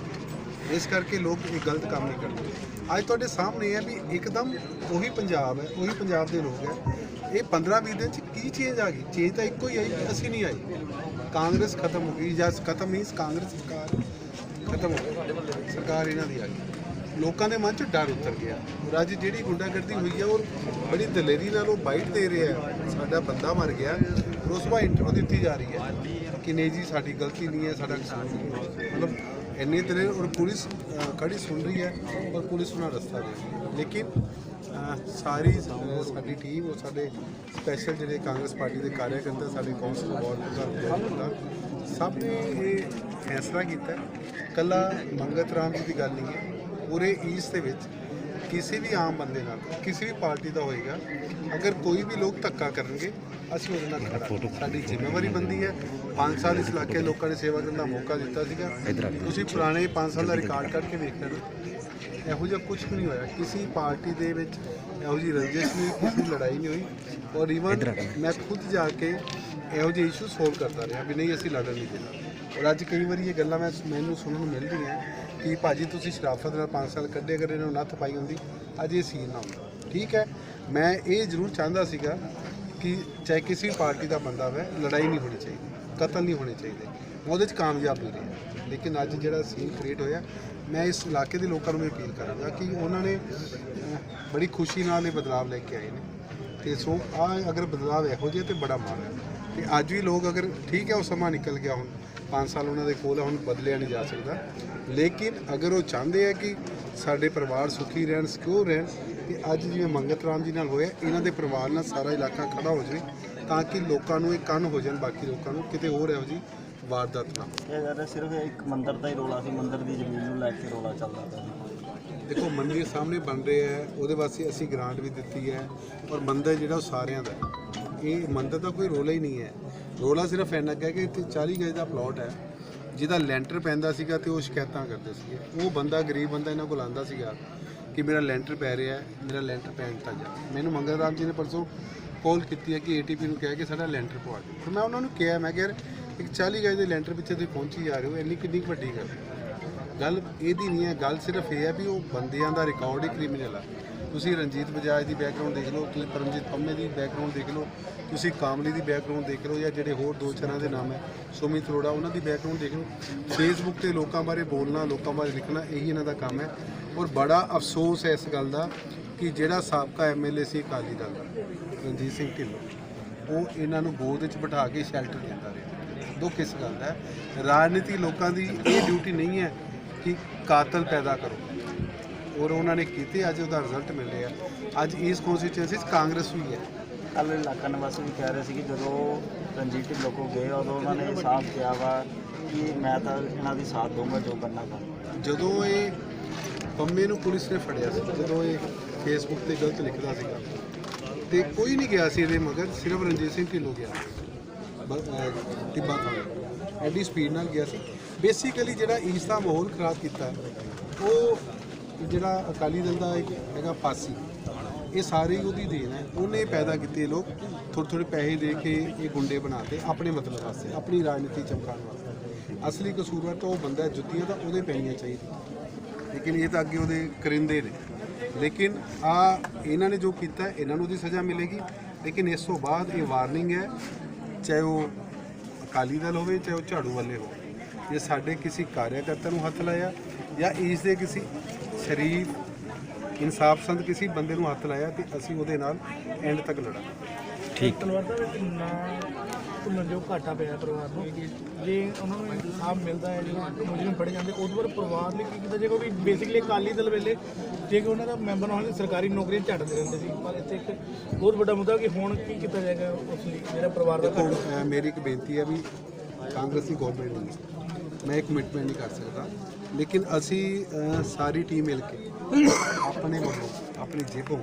ਇਸ ਕਰਕੇ ਲੋਕ ਇਹ ਗਲਤ ਕੰਮ ਨਹੀਂ ਕਰਦੇ। ਅੱਜ ਤੁਹਾਡੇ ਸਾਹਮਣੇ ਹੈ ਵੀ ਇੱਕਦਮ ਉਹੀ ਪੰਜਾਬ ਹੈ, ਉਹੀ ਪੰਜਾਬ ਦੇ ਲੋਕ ਹੈ। ਇਹ 15-20 ਦਿਨ ਚ ਕੀ ਚੇਂਜ ਆ ਗਈ? ਚੇਂਜ ਤਾਂ ਇੱਕੋ ਹੀ ਆਈ ਅਸੀਂ ਨਹੀਂ ਆਈ ਕਾਂਗਰਸ ਖਤਮ ਹੋ ਗਈ ਜਾਂ ਖਤਮ ਮੀਨਸ ਕਾਂਗਰਸ ਸਰਕਾਰ, ਖਤਮ ਹੋ ਗਈ। ਸਰਕਾਰ ਇਹਨਾਂ ਦੀ ਆ ਗਈ। ਲੋਕਾਂ ਦੇ ਮਨ 'ਚ ਡਰ ਉਤਰ ਗਿਆ। ਔਰ ਅੱਜ ਜਿਹੜੀ ਗੁੰਡਾਗਰਦੀ ਹੋਈ ਹੈ ਉਹ ਬੜੀ ਦਲੇਰੀ ਨਾਲ ਉਹ ਬਾਈਟ ਦੇ ਰਿਹਾ ਸਾਡਾ ਬੰਦਾ ਮਰ ਗਿਆ। ਔਰ ਉਸ ਵਾਰ ਇੰਟਰਵਿਊ ਦਿੱਤੀ ਜਾ ਰਹੀ ਹੈ। ਕਿ ਨਹੀਂ ਜੀ ਸਾਡੀ ਗਲਤੀ ਨਹੀਂ ਹੈ ਸਾਡਾ ਕਸੂਰ ਨਹੀਂ ਮਤਲਬ ਇੰਨੇ ਦਲੇਰ ਔਰ ਪੁਲਿਸ ਅਹ, ਖੜੀ ਸੁਣ ਰਹੀ ਹੈ ਔਰ ਪੁਲਿਸ ਉਹਨਾਂ ਰਸਤਾ ਦੇ ਰਹੀ ਹੈ। ਲੇਕਿਨ ਸਾਰੀ ਸਾਡੀ ਟੀਮ ਔਰ ਸਾਡੇ ਸਪੈਸ਼ਲ ਜਿਹੜੇ ਕਾਂਗਰਸ ਪਾਰਟੀ ਦੇ ਕਾਰਜਕਰਤਾ ਸਾਡੇ ਕੌਂਸਲ ਵਾਰਡ ਪ੍ਰਧਾਨ ਸਭ ਨੇ ਇਹ ਫੈਸਲਾ ਕੀਤਾ ਕੱਲਾ ਮੰਗਤ ਰਾਮ ਜੀ ਦੀ ਗੱਲ ਨਹੀਂ ਹੈ। ਪੂਰੇ ਈਸਟ ਦੇ ਵਿੱਚ ਕਿਸੇ ਵੀ ਆਮ ਬੰਦੇ ਨਾਲ ਕਿਸੇ ਵੀ ਪਾਰਟੀ ਦਾ ਹੋਏਗਾ ਅਗਰ ਕੋਈ ਵੀ ਲੋਕ ਧੱਕਾ ਕਰਨਗੇ ਅਸੀਂ ਉਹਦੇ ਨਾਲ ਖੜਾ ਸਾਡੀ ਜ਼ਿੰਮੇਵਾਰੀ ਬੰਦੀ ਹੈ। 5 ਸਾਲ ਇਸ ਇਲਾਕੇ ਲੋਕਾਂ ਨੇ ਸੇਵਾ ਕਰਨ ਦਾ ਮੌਕਾ ਦਿੱਤਾ ਸੀਗਾ। ਤੁਸੀਂ ਪੁਰਾਣੇ 5 ਸਾਲ ਦਾ ਰਿਕਾਰਡ ਕੱਢ ਕੇ ਵੇਖ ਲੈਣਾ ਇਹੋ ਜਿਹਾ ਕੁਝ ਵੀ ਨਹੀਂ ਹੋਇਆ। ਕਿਸੇ ਪਾਰਟੀ ਦੇ ਵਿੱਚ ਇਹੋ ਜਿਹੀ ਰੰਜਿਸ਼ ਨਹੀਂ ਕਿਸੇ ਲੜਾਈ ਨਹੀਂ ਹੋਈ। ਔਰ ਈਵਨ ਮੈਂ ਖੁਦ ਜਾ ਕੇ ਇਹੋ ਜਿਹੇ ਇਸ਼ੂ ਸੋਲਵ ਕਰਦਾ ਰਿਹਾ ਵੀ ਨਹੀਂ ਅਸੀਂ ਲੜਨ ਨਹੀਂ ਦੇਣਾ। ਔਰ ਅੱਜ ਕਈ ਵਾਰੀ ਇਹ ਗੱਲਾਂ ਮੈਂ ਮੈਨੂੰ ਸੁਣਨ ਨੂੰ ਮਿਲ ਰਹੀਆਂ। ਕਿ ਭਾਜੀ ਤੁਸੀਂ ਸ਼ਰਾਫਤ ਨਾਲ 5 ਸਾਲ ਕੱਢੇ, ਅਗਰ ਇਹਨਾਂ ਨੂੰ ਨੱਥ ਪਾਈ ਹੁੰਦੀ, ਅੱਜ ਇਹ ਸੀਨ ਨਾ ਹੁੰਦਾ। ਠੀਕ ਹੈ? ਮੈਂ ਇਹ ਜ਼ਰੂਰ ਚਾਹੁੰਦਾ ਸੀਗਾ ਕਿ ਚਾਹੇ ਕਿਸੇ ਵੀ ਪਾਰਟੀ ਦਾ ਬੰਦਾ ਹੋਵੇ, ਲੜਾਈ ਨਹੀਂ ਹੋਣੀ ਚਾਹੀਦੀ, ਕਤਲ ਨਹੀਂ ਹੋਣੇ ਚਾਹੀਦੇ। ਮੈਂ ਉਹਦੇ 'ਚ ਕਾਮਯਾਬ ਨਹੀਂ ਰਿਹਾ। ਲੇਕਿਨ ਅੱਜ ਜਿਹੜਾ ਸੀਨ ਕ੍ਰੀਏਟ ਹੋਇਆ, ਮੈਂ ਇਸ ਇਲਾਕੇ ਦੇ ਲੋਕਾਂ ਨੂੰ ਵੀ ਅਪੀਲ ਕਰਾਂਗਾ ਕਿ ਉਹਨਾਂ ਨੇ ਬੜੀ ਖੁਸ਼ੀ ਨਾਲ ਇਹ ਬਦਲਾਅ ਲੈ ਕੇ ਆਏ ਨੇ। ਤੇ ਸੋ ਆ ਅਗਰ ਬਦਲਾਅ ਇਹੋ ਜਿਹਾ ਤੇ ਬੜਾ ਮਾਣ ਹੈ। ਤੇ ਅੱਜ ਵੀ ਲੋਕ ਅਗਰ ਠੀਕ ਹੈ, ਉਹ ਸਮਾਂ ਨਿਕਲ ਗਿਆ ਹੁਣ 5 ਸਾਲ ਉਹਨਾਂ ਦੇ ਕੋਲ ਹੁਣ ਬਦਲਿਆ ਨਹੀਂ ਜਾ ਸਕਦਾ ਲੇਕਿਨ ਅਗਰ ਉਹ ਚਾਹੁੰਦੇ ਆ ਕਿ ਸਾਡੇ ਪਰਿਵਾਰ ਸੁਖੀ ਰਹਿਣ ਸਿਕਿਉਰ ਰਹਿਣ ਤੇ ਅੱਜ ਜਿਵੇਂ ਮੰਗਤ ਰਾਮ ਜੀ ਨਾਲ ਹੋਇਆ ਇਹਨਾਂ ਦੇ ਪਰਿਵਾਰ ਨਾਲ ਸਾਰਾ ਇਲਾਕਾ ਖੜਾ ਹੋ ਜਾਵੇ ਤਾਂ ਕਿ ਲੋਕਾਂ ਨੂੰ ਇਹ ਕੰਨ ਹੋ ਜਾਣ ਬਾਕੀ ਲੋਕਾਂ ਨੂੰ ਕਿਤੇ ਹੋਰ ਇਹੋ ਜੀ ਵਾਰਦਾਤ ਨਾ। ਇਹ ਯਾਰ ਸਿਰਫ ਇੱਕ ਮੰਦਿਰ ਦਾ ਹੀ ਰੋਲਾ ਸੀ ਮੰਦਿਰ ਦੀ ਜ਼ਮੀਨ ਨੂੰ ਲੈ ਕੇ ਰੋਲਾ ਚੱਲਦਾ ਪਿਆ ਦੇਖੋ ਮੰਦਿਰ ਸਾਹਮਣੇ ਬਣ ਰਿਹਾ ਹੈ ਉਹਦੇ ਵਾਸਤੇ ਅਸੀਂ ਗ੍ਰਾਂਟ ਵੀ ਦਿੱਤੀ ਹੈ ਔਰ ਮੰਦਿਰ ਜਿਹੜਾ ਉਹ ਸਾਰਿਆਂ ਦਾ। ਇਹ ਮੰਦਿਰ ਦਾ ਕੋਈ ਰੋਲਾ ਹੀ ਨਹੀਂ ਹੈ ਰੋਲਾ ਸਿਰਫ ਇੰਨਾ ਕੁ ਹੈ ਕਿ ਇੱਥੇ 40 ਗਜ ਦਾ ਪਲਾਟ ਹੈ ਜਿਹਦਾ ਲੈਂਟਰ ਪੈਂਦਾ ਸੀਗਾ ਤੇ ਉਹ ਸ਼ਿਕਾਇਤਾਂ ਕਰਦੇ ਸੀਗੇ। ਉਹ ਬੰਦਾ ਗਰੀਬ ਬੰਦਾ ਇਹਨਾਂ ਕੋਲ ਆਂਦਾ ਸੀਗਾ ਕਿ ਮੇਰਾ ਲੈਂਟਰ ਪੈ ਰਿਹਾ ਹੈ ਮੇਰਾ ਲੈਂਟਰ ਪੈਣ ਤਾਂ ਜਾ। ਮੈਨੂੰ ਮੰਗਲ ਰਾਮ ਜੀ ਨੇ ਪਰਸੋਂ ਕਾਲ ਕੀਤੀ ਹੈ ਕਿ ਏਟੀਪੀ ਨੂੰ ਕਹਿ ਕੇ ਸਾਡਾ ਲੈਂਟਰ ਪਵਾ ਦਿਓ। ਫਿਰ ਮੈਂ ਉਹਨਾਂ ਨੂੰ ਕਿਹਾ ਮੈਂ ਕਿਹਾ ਯਾਰ, ਇੱਕ 40 ਗਜ ਦੇ ਲੈਂਟਰ ਪਿੱਛੇ ਤੁਸੀਂ ਪਹੁੰਚੀ ਜਾ ਰਹੇ ਹੋ ਇੰਨੀ ਕਿੰਨੀ ਕੁ ਵੱਡੀ ਗੱਲ ਗੱਲ ਇਹਦੀ ਨਹੀਂ ਹੈ ਗੱਲ ਸਿਰਫ ਇਹ ਹੈ ਵੀ ਉਹ ਬੰਦਿਆਂ ਦਾ ਰਿਕਾਰਡ ਹੀ ਕ੍ਰਿਮੀਨਲ ਆ। ਤੁਸੀਂ ਰਣਜੀਤ ਬਜਾਜ ਦੀ ਬੈਕਗ੍ਰਾਉਂਡ ਦੇਖ ਲਓ ਤੁਸੀਂ ਪਰਮਜੀਤ ਪੰਮੇ ਦੀ ਬੈਕਗ੍ਰਾਉਂਡ ਦੇਖ ਲਓ, ਤੁਸੀਂ ਕਾਮਲੀ ਦੀ ਬੈਕਗ੍ਰਾਉਂਡ ਦੇਖ ਲਓ, ਜਾਂ ਜਿਹੜੇ ਹੋਰ ਦੋ ਚਾਰਾਂ ਦੇ ਨਾਮ ਹੈ ਸੁਮਿਤ ਅਰੋੜਾ ਉਹਨਾਂ ਦੀ ਬੈਕਗ੍ਰਾਉਂਡ ਦੇਖ ਲਓ। ਫੇਸਬੁੱਕ ਤੇ ਲੋਕਾਂ ਬਾਰੇ ਬੋਲਣਾ, ਲੋਕਾਂ ਬਾਰੇ ਲਿਖਣਾ, ਇਹੀ ਇਹਨਾਂ ਦਾ ਕੰਮ ਹੈ। ਔਰ ਬੜਾ ਅਫਸੋਸ ਹੈ ਇਸ ਗੱਲ ਦਾ, ਕਿ ਜਿਹੜਾ ਸਾਬਕਾ ਐਮਐਲਏ ਸੀ ਅਕਾਲੀ ਦਲ ਦਾ, ਰਣਜੀਤ ਸਿੰਘ ਢਿੱਲੋਂ, ਉਹ ਇਹਨਾਂ ਨੂੰ ਗੋਦ ਵਿੱਚ ਬਿਠਾ ਕੇ ਸ਼ੈਲਟਰ ਦਿੰਦਾ ਰਿਹਾ। ਦੁੱਖ ਇਸ ਗੱਲ ਦਾ ਰਾਜਨੀਤੀ ਲੋਕਾਂ ਦੀ ਇਹ ਡਿਊਟੀ ਨਹੀਂ ਹੈ ਕਿ ਕਾਤਲ ਪੈਦਾ ਕਰੋ। ਔਰ ਉਹਨਾਂ ਨੇ ਕੀਤੇ ਅੱਜ ਉਹਦਾ ਰਿਜ਼ਲਟ ਮਿਲ ਰਿਹਾ। ਅੱਜ ਇਸ ਕੌਂਸਟੀਚੁਐਂਸੀ 'ਚ ਕਾਂਗਰਸ ਵੀ ਹੈ। ਕੱਲ ਇਲਾਕਾ ਨਿਵਾਸੀ ਵੀ ਕਹਿ ਰਹੇ ਸੀ ਕਿ ਜਦੋਂ ਰਣਜੀਤ ਢਿੱਲੋਂ ਕੋਲ ਗਏ ਉਦੋਂ ਉਹਨਾਂ ਨੇ ਸਾਫ਼ ਕਿਹਾ ਵਾ ਕਿ ਮੈਂ ਤਾਂ ਇਹਨਾਂ ਦੀ ਸਾਥ ਦਊਂਗਾ ਜੋ ਕਰਨਾ ਕਰ ਜਦੋਂ ਇਹ ਪੰਮੇ ਨੂੰ ਪੁਲਿਸ ਨੇ ਫੜਿਆ ਸੀ ਜਦੋਂ ਇਹ ਫੇਸਬੁੱਕ ਤੇ ਗਲਤ ਲਿਖਦਾ ਸੀਗਾ ਤੇ ਕੋਈ ਨਹੀਂ ਗਿਆ ਸੀ ਇਹਦੇ ਮਗਰ ਸਿਰਫ ਰਣਜੀਤ ਸਿੰਘ ਢਿੱਲੋਂ ਗਿਆ। ਟਿੱਬਾ ਐਡੀ ਸਪੀਡ ਨਾਲ ਗਿਆ ਸੀ। ਬੇਸਿਕਲੀ ਜਿਹੜਾ ਈਸ ਦਾ ਮਾਹੌਲ ਖਰਾਬ ਕੀਤਾ ਉਹ ਜਿਹੜਾ ਅਕਾਲੀ ਦਲ ਦਾ ਇੱਕ ਹੈਗਾ ਪਾਸੀ ਇਹ ਸਾਰੇ ਹੀ ਉਹਦੀ ਦੇਣ ਹੈ। ਉਹਨੇ ਪੈਦਾ ਕੀਤੇ ਲੋਕ ਥੋੜ੍ਹੇ ਥੋੜ੍ਹੇ ਪੈਸੇ ਦੇ ਕੇ ਇਹ ਗੁੰਡੇ ਬਣਾਤੇ ਆਪਣੇ ਮਤਲਬ ਵਾਸਤੇ ਆਪਣੀ ਰਾਜਨੀਤੀ ਚਮਕਾਉਣ ਵਾਸਤੇ। ਅਸਲੀ ਕਸੂਰਵਾਰ ਤਾਂ ਉਹ ਬੰਦਾ ਹੈ, ਜੁੱਤੀਆਂ ਤਾਂ ਉਹਦੇ ਪੈਣੀਆਂ ਚਾਹੀਦੀਆਂ। ਲੇਕਿਨ ਇਹ ਤਾਂ ਅੱਗੇ ਉਹਦੇ ਕਰਿੰਦੇ ਨੇ। ਲੇਕਿਨ ਆ ਇਹਨਾਂ ਨੇ ਜੋ ਕੀਤਾ ਇਹਨਾਂ ਨੂੰ ਉਹਦੀ ਸਜ਼ਾ ਮਿਲੇਗੀ। ਲੇਕਿਨ ਇਸ ਤੋਂ ਬਾਅਦ ਇਹ ਵਾਰਨਿੰਗ ਹੈ ਚਾਹੇ ਉਹ ਅਕਾਲੀ ਦਲ ਹੋਵੇ ਚਾਹੇ ਉਹ ਝਾੜੂ ਵਾਲੇ ਹੋਵੇ ਜੇ ਸਾਡੇ ਕਿਸੇ ਕਾਰਿਆਕਰਤਾ ਨੂੰ ਹੱਥ ਲਾਇਆ ਜਾਂ ਇਸ ਦੇ ਕਿਸੇ ਸ਼ਰੀਫ ਇਨਸਾਫ ਸੰਦ ਕਿਸੇ ਬੰਦੇ ਨੂੰ ਹੱਥ ਲਾਇਆ ਤੇ ਅਸੀਂ ਉਹਦੇ ਨਾਲ ਐਂਡ ਤੱਕ ਲੜਾਂਗੇ। ਤਲਵਾਰ ਦਾ ਵਿੱਚ ਨਾ ਭੁੱਲਣ ਜੋ ਘਾਟਾ ਪਿਆ ਪਰਿਵਾਰ ਨੂੰ ਜੇ ਉਹਨਾਂ ਨੂੰ ਇਨਸਾਫ ਮਿਲਦਾ ਹੈ ਜਦੋਂ ਮੁਜਰਮ ਫੜੇ ਜਾਂਦੇ ਉਦੋਂ ਬਾਅਦ ਪਰਿਵਾਰ ਲਈ ਕੀ ਕੀਤਾ? ਜੇ ਕੋਈ ਬੇਸਿਕਲੀ ਅਕਾਲੀ ਦਲ ਵੇਲੇ ਜੇ ਕਿ ਉਹਨਾਂ ਦਾ ਮੈਂਬਰ ਹੋਣ ਸਰਕਾਰੀ ਨੌਕਰੀਆਂ ਝੱਟਦੇ ਰਹਿੰਦੇ ਸੀ ਪਰ ਇੱਥੇ ਇੱਕ ਬਹੁਤ ਵੱਡਾ ਮੁੱਦਾ ਕਿ ਹੁਣ ਕੀ ਕੀਤਾ ਜਾਏਗਾ ਉਸ ਲਈ ਜਿਹੜਾ ਪਰਿਵਾਰ ਦਾ ਮੇਰੀ ਇੱਕ ਬੇਨਤੀ ਹੈ ਵੀ ਕਾਂਗਰਸੀ ਗਵਰਨਮੈਂਟ ਨਹੀਂ ਹੈ। ਮੈਂ ਇੱਕ ਕਮਿਟਮੈਂਟ ਨਹੀਂ ਕਰ ਸਕਦਾ। ਲੇਕਿਨ ਅਸੀਂ ਅਹ, ਸਾਰੀ ਟੀਮ ਮਿਲ ਕੇ ਆਪਣੇ ਵੱਲੋਂ ਆਪਣੀ ਜੇਬੋਂ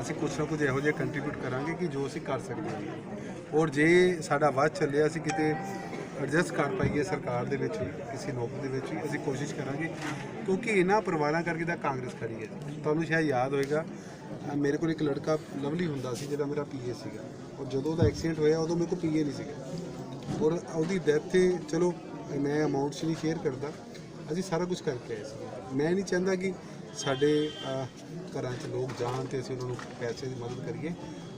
ਅਸੀਂ ਕੁਛ ਨਾ ਕੁਝ ਇਹੋ ਜਿਹਾ ਕੰਟਰੀਬਿਊਟ ਕਰਾਂਗੇ ਕਿ ਜੋ ਅਸੀਂ ਕਰ ਸਕਦੇ ਹਾਂ। ਔਰ ਜੇ ਸਾਡਾ ਵੱਧ ਚੱਲਿਆ ਅਸੀਂ ਕਿਤੇ ਐਡਜਸਟ ਕਰ ਪਾਈਏ ਸਰਕਾਰ ਦੇ ਵਿੱਚ ਵੀ ਕਿਸੇ ਨੌਕਰੀ ਦੇ ਵਿੱਚ ਵੀ ਅਸੀਂ ਕੋਸ਼ਿਸ਼ ਕਰਾਂਗੇ। ਕਿਉਂਕਿ ਇਹਨਾਂ ਪਰਿਵਾਰਾਂ ਕਰਕੇ ਤਾਂ ਕਾਂਗਰਸ ਖੜੀ ਹੈ। ਤੁਹਾਨੂੰ ਸ਼ਾਇਦ ਯਾਦ ਹੋਏਗਾ ਅਹ ਮੇਰੇ ਕੋਲ ਇੱਕ ਲੜਕਾ ਲਵਲੀ ਹੁੰਦਾ ਸੀ ਜਿਹੜਾ ਮੇਰਾ ਪੀਏ ਸੀਗਾ। ਔਰ ਜਦੋਂ ਉਹਦਾ ਐਕਸੀਡੈਂਟ ਹੋਇਆ ਉਦੋਂ ਮੇਰੇ ਕੋਲ ਪੀਏ ਨਹੀਂ ਸੀਗਾ। ਔਰ ਉਹਦੀ ਡੈਥ ਤੇ ਚਲੋ ਮੈਂ ਅਮਾਉਂਟਸ ਨਹੀਂ ਸ਼ੇਅਰ ਕਰਦਾ। ਅਸੀਂ ਸਾਰਾ ਕੁਝ ਕਰਕੇ ਆਏ ਸੀ ਮੈਂ ਨਹੀਂ ਚਾਹੁੰਦਾ ਕਿ ਸਾਡੇ ਘਰਾਂ 'ਚ ਲੋਕ ਜਾਣ ਤੇ ਅਸੀਂ ਉਹਨਾਂ ਨੂੰ ਪੈਸੇ ਦੀ ਮਦਦ ਕਰੀਏ।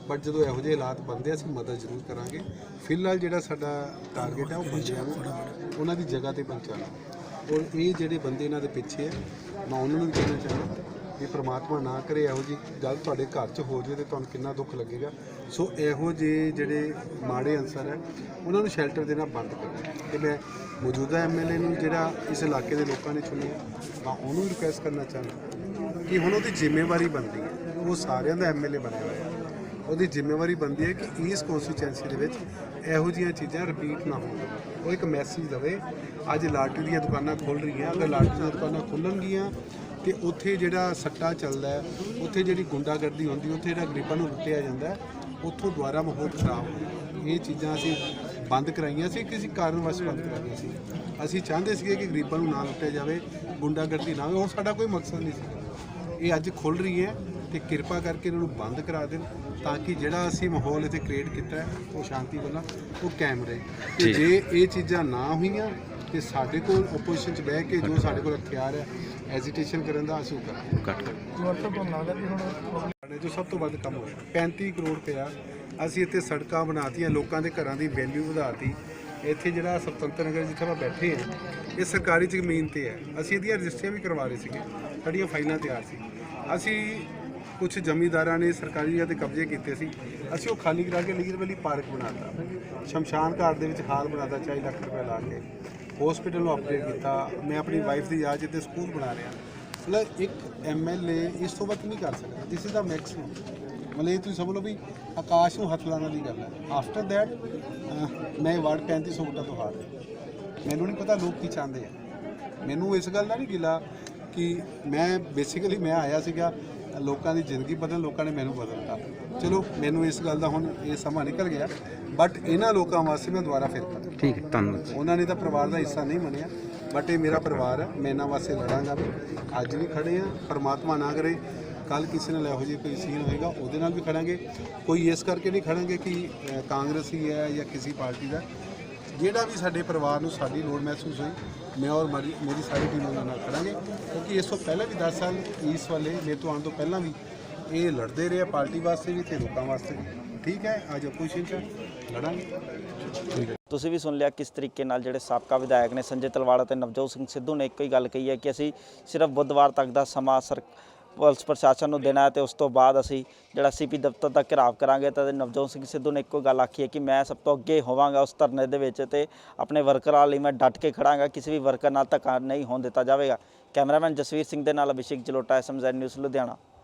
ਬਟ ਜਦੋਂ ਇਹੋ ਜਿਹੇ ਹਾਲਾਤ ਬਣਦੇ ਆ, ਅਸੀਂ ਮਦਦ ਜ਼ਰੂਰ ਕਰਾਂਗੇ। ਫਿਲਹਾਲ ਜਿਹੜਾ ਸਾਡਾ ਟਾਰਗੇਟ ਹੈ ਉਹ ਬੰਦਿਆਂ ਨੂੰ ਉਹਨਾਂ ਦੀ ਜਗ੍ਹਾ ਤੇ ਪਹੁੰਚਾਉਣਾ ਔਰ ਇਹ ਜਿਹੜੇ ਬੰਦੇ ਇਹਨਾਂ ਦੇ ਪਿੱਛੇ ਹੈ ਮੈਂ ਉਹਨਾਂ ਨੂੰ ਵੀ ਕਹਿਣਾ ਚਾਹੁੰਦਾ ਕਿ ਪ੍ਰਮਾਤਮਾ ਨਾ ਕਰੇ, ਇਹੋ ਜੀ ਗੱਲ ਤੁਹਾਡੇ ਘਰ 'ਚ ਹੋ ਜਾਵੇ ਤੇ ਤੁਹਾਨੂੰ ਕਿੰਨਾ ਦੁੱਖ ਲੱਗੇਗਾ। ਸੋ ਇਹੋ ਜਿਹੇ ਜਿਹੜੇ ਮਾੜੇ ਅਨਸਰ ਹੈ, ਉਹਨਾਂ ਨੂੰ ਸ਼ੈਲਟਰ ਦੇਣਾ ਬੰਦ ਕਰੋ। ਤੇ ਮੈਂ ਮੌਜੂਦਾ ਐਮਐਲਏ ਨੂੰ ਜਿਹੜਾ ਇਸ ਇਲਾਕੇ ਦੇ ਲੋਕਾਂ ਨੇ ਚੁਣਿਆ, ਮੈਂ ਉਹਨੂੰ ਰਿਕੁਐਸਟ ਕਰਨਾ ਚਾਹੁੰਦਾ ਕਿ ਹੁਣ ਉਹਦੀ ਜ਼ਿੰਮੇਵਾਰੀ ਬਣਦੀ ਹੈ। ਉਹ ਸਾਰਿਆਂ ਦਾ ਐਮਐਲਏ ਬਣਿਆ ਹੋਇਆ ਹੈ। ਉਹਦੀ ਜ਼ਿੰਮੇਵਾਰੀ ਬਣਦੀ ਹੈ ਕਿ ਇਸ ਕਨਸਟੀਚੁਐਂਸੀ ਦੇ ਵਿੱਚ ਇਹੋ ਜਿਹੀਆਂ ਚੀਜ਼ਾਂ ਰਿਪੀਟ ਨਾ ਹੋਣ। ਉਹ ਇੱਕ ਮੈਸੇਜ ਦਵੇ, ਅੱਜ ਲਾਟਰੀ ਦੀਆਂ ਦੁਕਾਨਾਂ ਖੁੱਲ ਰਹੀਆਂ, ਅਗਰ ਲਾਟਰੀ ਦੀਆਂ ਦੁਕਾਨਾਂ ਖੁੱਲਣਗੀਆਂ ਤੇ ਉੱਥੇ ਜਿਹੜਾ ਸੱਟਾ ਚੱਲਦਾ ਹੈ ਉੱਥੇ ਜਿਹੜੀ ਗੁੰਡਾਗਰਦੀ ਹੁੰਦੀ ਉੱਥੇ ਜਿਹੜਾ ਗਰੀਬਾਂ ਨੂੰ ਲੁੱਟਿਆ ਜਾਂਦਾ ਹੈ, ਉੱਥੋਂ ਦੁਬਾਰਾ ਮਾਹੌਲ ਖਰਾਬ ਹੋਣਾ ਇਹ ਚੀਜ਼ਾਂ ਅਸੀਂ ਬੰਦ ਕਰਾਈਆਂ ਸੀ ਕਿਸੇ ਕਾਰਨ ਵਾਸਤੇ ਬੰਦ ਕਰਾਈਆਂ ਸੀ। ਅਸੀਂ ਚਾਹੁੰਦੇ ਸੀਗੇ ਕਿ ਗਰੀਬਾਂ ਨੂੰ ਨਾ ਲੁੱਟਿਆ ਜਾਵੇ ਗੁੰਡਾਗਰਦੀ ਨਾ ਹੋਵੇ ਉਹ ਸਾਡਾ ਕੋਈ ਮਕਸਦ ਨਹੀਂ ਸੀ। ਇਹ ਅੱਜ ਖੁੱਲ ਰਹੀ ਹੈ ਤੇ ਕਿਰਪਾ ਕਰਕੇ ਇਹਨਾਂ ਨੂੰ ਬੰਦ ਕਰਾ ਦੇਣ ਤਾਂ ਕਿ ਜਿਹੜਾ ਅਸੀਂ ਮਾਹੌਲ ਇੱਥੇ ਕ੍ਰੀਏਟ ਕੀਤਾ ਹੈ ਉਹ ਸ਼ਾਂਤੀ ਵਾਲਾ ਉਹ ਕਾਇਮ ਰਹੇ। ਤੇ ਜੇ। ਇਹ ਚੀਜ਼ਾਂ ਨਾ ਹੋਈਆਂ ਤੇ ਸਾਡੇ ਕੋਲ ਆਪੋਜੀਸ਼ਨ 'ਚ ਬਹਿ ਕੇ ਜੋ ਸਾਡੇ ਕੋਲ ਹਥਿਆਰ ਹੈ ਐਜੀਟੇਸ਼ਨ ਕਰਨ ਦਾ ਅਸੀਂ ਉਹ ਕਰਾਂਗੇ। ਮਤਲਬ ਤੁਹਾਨੂੰ ਲੱਗਦਾ ਕਿ ਹੁਣ ਸਾਡੇ ਜੋ ਸਭ ਤੋਂ ਵੱਧ ਕੰਮ ਹੋਇਆ। 35 ਕਰੋੜ ਰੁਪਇਆ ਅਸੀਂ ਇੱਥੇ ਸੜਕਾਂ ਬਣਾਤੀਆਂ ਲੋਕਾਂ ਦੇ ਘਰਾਂ ਦੀ ਵੈਲਿਊ ਵਧਾਤੀ। ਇੱਥੇ ਜਿਹੜਾ ਸੁਤੰਤਰ ਨਗਰ ਜਿੱਥੇ ਆਪਾਂ ਬੈਠੇ ਹਾਂ ਇਹ ਸਰਕਾਰੀ ਜ਼ਮੀਨ ਤੇ ਹੈ। ਅਸੀਂ ਇਹਦੀਆਂ ਰਜਿਸਟਰੀਆਂ ਵੀ ਕਰਵਾ ਰਹੇ ਸੀਗੇ। ਸਾਡੀਆਂ ਫਾਈਲਾਂ ਤਿਆਰ ਸੀ। ਅਸੀਂ ਕੁਝ ਜ਼ਮੀਂਦਾਰਾਂ ਨੇ ਸਰਕਾਰੀ ਜਗ੍ਹਾ ਤੇ ਕਬਜ਼ੇ ਕੀਤੇ ਸੀ। ਅਸੀਂ ਉਹ ਖਾਲੀ ਕਰਾ ਕੇ ਲੀਗਰ ਵੈਲੀ ਪਾਰਕ ਬਣਾਤਾ। ਸ਼ਮਸ਼ਾਨ ਘਾਟ ਦੇ ਵਿੱਚ ਹਾਲ ਬਣਾਤਾ 40 ਲੱਖ ਰੁਪਏ ਲਾ ਕੇ। ਹਸਪੀਟਲ ਨੂੰ ਅਪਡੇਟ ਕੀਤਾ। ਮੈਂ ਆਪਣੀ ਵਾਈਫ ਦੀ ਯਾਦ 'ਚ ਇੱਥੇ ਸਕੂਲ ਬਣਾ ਰਿਹਾ। ਮਤਲਬ ਇੱਕ ਐਮਐਲਏ ਇਸ ਤੋਂ ਵੱਧ ਨਹੀਂ ਕਰ ਸਕਦਾ। ਥਿਸ ਇਜ਼ ਦਾ ਮੈਕਸਿਮਮ ਮਤਲਬ ਇਹ ਤੁਸੀਂ ਸਮਝ ਲਓ ਵੀ ਆਕਾਸ਼ ਨੂੰ ਹੱਥ ਲਾਉਣ ਦੀ ਗੱਲ ਹੈ। ਆਫਟਰ ਦੈਟ ਮੈਂ ਵਾਰਡ 3500 ਵੋਟਾਂ ਤੋਂ ਹਾਰ ਗਿਆ। ਮੈਨੂੰ ਨਹੀਂ ਪਤਾ ਲੋਕ ਕੀ ਚਾਹੁੰਦੇ ਆ। ਮੈਨੂੰ ਇਸ ਗੱਲ ਦਾ ਨਹੀਂ ਗਿਲਾ ਕਿ ਮੈਂ ਬੇਸਿਕਲੀ ਮੈਂ ਆਇਆ ਸੀਗਾ ਲੋਕਾਂ ਦੀ ਜ਼ਿੰਦਗੀ ਬਦਲ ਲੋਕਾਂ ਨੇ ਮੈਨੂੰ ਬਦਲਤਾ। ਚਲੋ ਮੈਨੂੰ ਇਸ ਗੱਲ ਦਾ ਹੁਣ ਇਹ ਸਮਾਂ ਨਿਕਲ ਗਿਆ ਬਟ ਇਹਨਾਂ ਲੋਕਾਂ ਵਾਸਤੇ ਮੈਂ ਦੁਬਾਰਾ ਫਿਰ ਕਰਾਂ ਠੀਕ ਹੈ ਧੰਨਵਾਦ ਉਹਨਾਂ ਨੇ ਤਾਂ ਪਰਿਵਾਰ ਦਾ ਹਿੱਸਾ ਨਹੀਂ ਮੰਨਿਆ ਬਟ ਇਹ ਮੇਰਾ ਪਰਿਵਾਰ ਹੈ ਮੈਂ ਇਹਨਾਂ ਵਾਸਤੇ ਲੜਾਂਗਾ ਵੀ। ਅੱਜ ਵੀ ਖੜੇ ਆ ਪਰਮਾਤਮਾ ਨਾ ਕਰੇ ਕੱਲ ਕਿਸੇ ਨਾਲ ਇਹੋ ਜਿਹੀ ਕੋਈ ਸੀਨ ਹੋਏਗਾ ਉਹਦੇ ਨਾਲ ਵੀ ਖੜਾਂਗੇ। ਕੋਈ ਇਸ ਕਰਕੇ ਨਹੀਂ ਖੜਾਂਗੇ ਕਿ ਕਾਂਗਰਸੀ ਹੈ ਜਾਂ ਕਿਸੇ ਪਾਰਟੀ ਦਾ। ਜਿਹੜਾ ਵੀ ਸਾਡੇ ਪਰਿਵਾਰ ਨੂੰ ਸਾਡੀ ਲੋੜ ਮਹਿਸੂਸ ਹੋਈ ਮੈਂ ਔਰ ਮੇਰੀ ਮੇਰੀ ਸਾਰੀ ਟੀਮ ਉਹਨਾਂ ਨਾਲ ਖੜਾਂਗੇ। ਕਿਉਂਕਿ ਇਸ ਤੋਂ ਪਹਿਲਾਂ ਵੀ 10 ਸਾਲ ਇਸ ਵਾਲੇ ਮੇਰੇ ਤੋਂ ਆਉਣ ਤੋਂ ਪਹਿਲਾਂ ਵੀ ਇਹ ਲੜਦੇ ਰਹੇ ਪਾਰਟੀ ਵਾਸਤੇ ਵੀ ਤੇ ਲੋਕਾਂ ਵਾਸਤੇ ਵੀ। ਠੀਕ ਹੈ? ਅੱਜ ਆਪੋਜੀਸ਼ਨ ਚ ਲੜਾਂਗੇ। ਤੁਸੀਂ ਵੀ ਸੁਣ ਲਿਆ ਕਿਸ ਤਰੀਕੇ ਨਾਲ ਜਿਹੜੇ ਸਾਬਕਾ ਵਿਧਾਇਕ ਨੇ ਸੰਜੇ ਤਲਵਾੜਾ ਤੇ ਨਵਜੋਤ ਸਿੰਘ ਸਿੱਧੂ ਨੇ ਇੱਕੋ ਹੀ ਗੱਲ ਕਹੀ ਹੈ ਕਿ ਅਸੀਂ ਸਿਰਫ ਬੁੱਧਵਾਰ ਤੱਕ ਦਾ ਸਮਾਂ ਸਰ ਪੁਲਿਸ ਪ੍ਰਸ਼ਾਸਨ ਨੂੰ ਦੇਣਾ ਹੈ ਤੇ ਉਸ ਤੋਂ ਬਾਅਦ ਅਸੀਂ ਜਿਹੜਾ ਸੀਪੀ ਦਫ਼ਤਰ ਦਾ ਘਿਰਾਵ ਕਰਾਂਗੇ ਤਾਂ ਨਵਜੋਤ ਸਿੰਘ ਸਿੱਧੂ ਨੇ ਇੱਕੋ ਗੱਲ ਆਖੀ ਹੈ ਕਿ ਮੈਂ ਸਭ ਤੋਂ ਅੱਗੇ ਹੋਵਾਂਗਾ ਉਸ ਧਰਨੇ ਦੇ ਵਿੱਚ ਤੇ ਆਪਣੇ ਵਰਕਰਾਂ ਲਈ ਮੈਂ ਡਟ ਕੇ ਖੜਾਂਗਾ, ਕਿਸੇ ਵੀ ਵਰਕਰ ਨਾਲ ਧੱਕਾ ਨਹੀਂ ਹੋਣ ਦਿੱਤਾ ਜਾਵੇਗਾ। ਕੈਮਰਾਮੈਨ ਜਸਵੀਰ ਸਿੰਘ ਦੇ ਨਾਲ ਅਭਿਸ਼ੇਕ ਜਲੋਟਾ ਐਸਐਮਜ਼ੈਡ ਨਿਊਜ਼ ਲੁਧਿਆਣਾ।